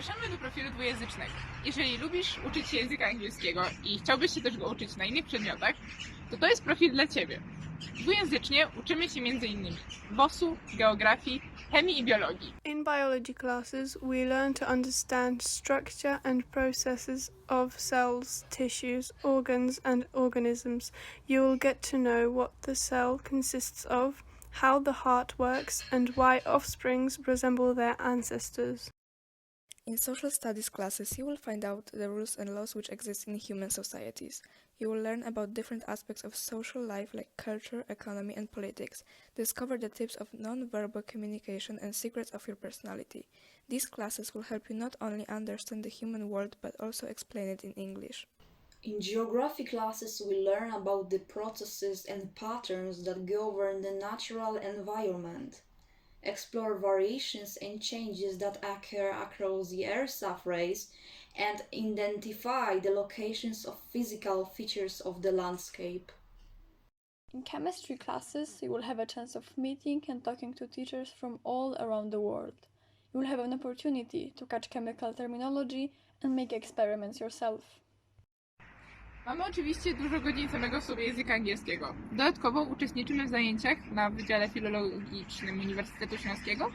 Zapraszamy do profilu dwujęzycznego. Jeżeli lubisz uczyć się języka angielskiego i chciałbyś się też go uczyć na innych przedmiotach, to to jest profil dla Ciebie. Dwujęzycznie uczymy się m.in. WOS-u, geografii, chemii i biologii. In biology classes, we learn to understand structure and processes of cells, tissues, organs, and organisms. You will get to know what the cell consists of, how the heart works, and why offsprings resemble their ancestors. In social studies classes, you will find out the rules and laws which exist in human societies. You will learn about different aspects of social life like culture, economy, and politics. Discover the tips of non-verbal communication and secrets of your personality. These classes will help you not only understand the human world but also explain it in English. In geography classes, we learn about the processes and patterns that govern the natural environment, explore variations and changes that occur across the Earth's surface, and identify the locations of physical features of the landscape. In chemistry classes, you will have a chance of meeting and talking to teachers from all around the world. You will have an opportunity to catch chemical terminology and make experiments yourself. Mamy oczywiście dużo godzin samego w sobie języka angielskiego. Dodatkowo uczestniczymy w zajęciach na Wydziale Filologicznym Uniwersytetu Śląskiego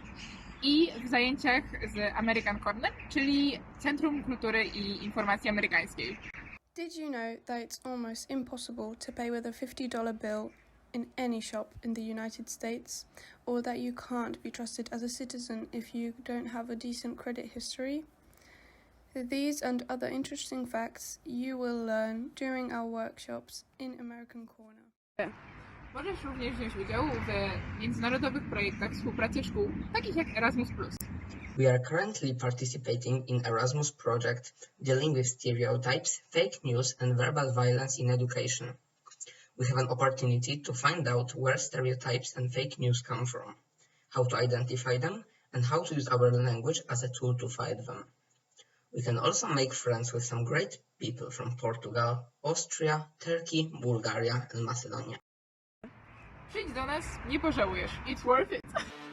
i w zajęciach z American Corner, czyli Centrum Kultury i Informacji Amerykańskiej. Did you know that it's almost impossible to pay with a $50 bill in any shop in the United States, or that you can't be trusted as a citizen if you don't have a decent credit history? These and other interesting facts you will learn during our workshops in American Corner. Możesz również wziąć udział w międzynarodowych projektach współpracy szkół, takich jak Erasmus+. We are currently participating in Erasmus project dealing with stereotypes, fake news and verbal violence in education. We have an opportunity to find out where stereotypes and fake news come from, how to identify them, and how to use our language as a tool to fight them. We can also make friends with some great people from Portugal, Austria, Turkey, Bulgaria and Macedonia. Przyjdź do nas, nie pożałujesz. It's worth it!